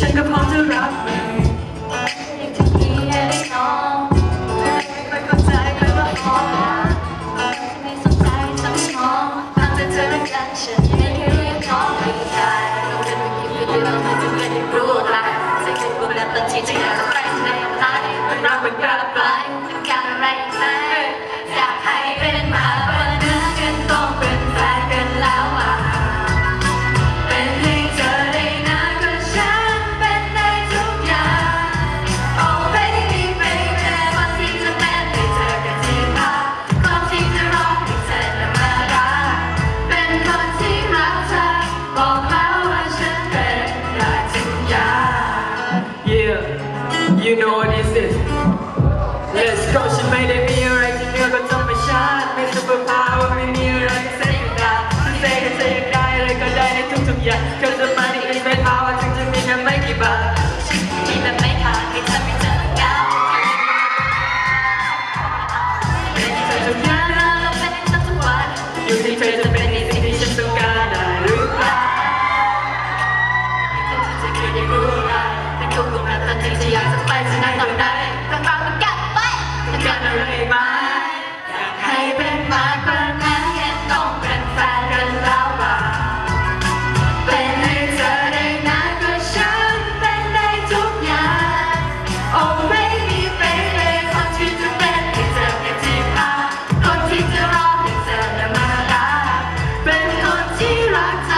อร์ know what this is. Let's go, she made it me ไปสุนัขตัวใดต้องฟังมันกัดไปมันกัดอะไรไหมอยากให้เป็นหมาคนนั้นแค่ต้องเป็นแฟนกันแล้วล่าเป็นให้เธอได้นานกว่าฉันเป็นได้ทุกอย่าง Oh baby baby คนที่จะเป็นให้เจอแค่นที่พักคนที่จะรอให้เจอและมารักเป็นคนที่รักเธอ